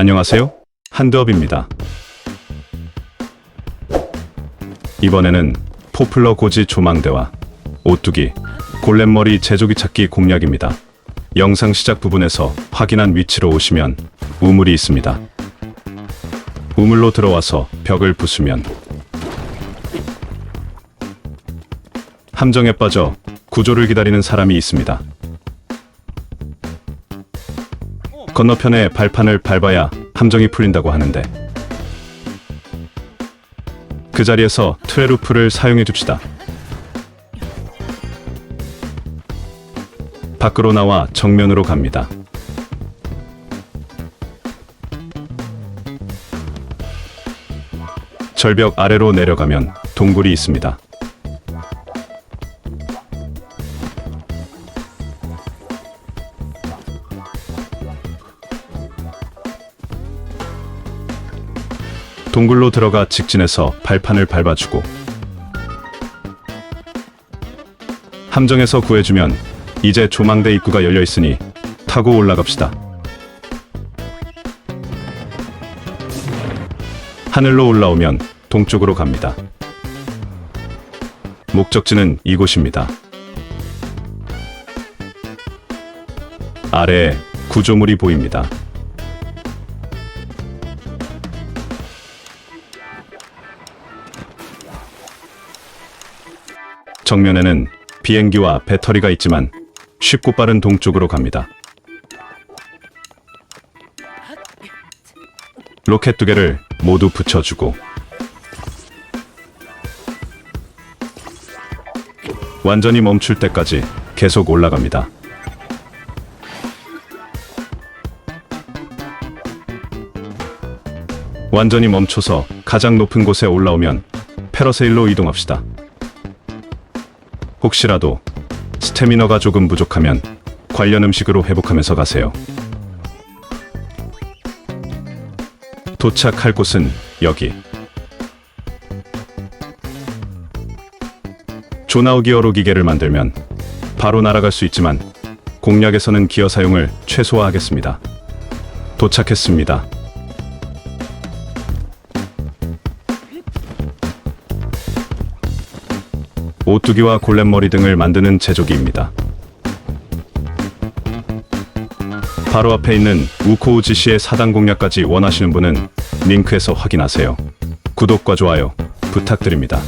안녕하세요. 한드업입니다. 이번에는 포플러 고지 조망대와 오뚜기, 골렘머리 제조기 찾기 공략입니다. 영상 시작 부분에서 확인한 위치로 오시면 우물이 있습니다. 우물로 들어와서 벽을 부수면 함정에 빠져 구조를 기다리는 사람이 있습니다. 건너편에 발판을 밟아야 함정이 풀린다고 하는데 그 자리에서 트레루프를 사용해 줍시다. 밖으로 나와 정면으로 갑니다. 절벽 아래로 내려가면 동굴이 있습니다. 동굴로 들어가 직진해서 발판을 밟아주고 함정에서 구해주면 이제 조망대 입구가 열려 있으니 타고 올라갑시다. 하늘로 올라오면 동쪽으로 갑니다. 목적지는 이곳입니다. 아래에 구조물이 보입니다. 정면에는 비행기와 배터리가 있지만 쉽고 빠른 동쪽으로 갑니다. 로켓 두 개를 모두 붙여주고 완전히 멈출 때까지 계속 올라갑니다. 완전히 멈춰서 가장 높은 곳에 올라오면 패러세일로 이동합시다. 혹시라도 스태미너가 조금 부족하면 관련 음식으로 회복하면서 가세요. 도착할 곳은 여기. 조나우 기어로 기계를 만들면 바로 날아갈 수 있지만 공략에서는 기어 사용을 최소화하겠습니다. 도착했습니다. 오뚜기와 골렘머리 등을 만드는 제조기입니다. 바로 앞에 있는 우코우지 씨의 사단 공략까지 원하시는 분은 링크에서 확인하세요. 구독과 좋아요 부탁드립니다.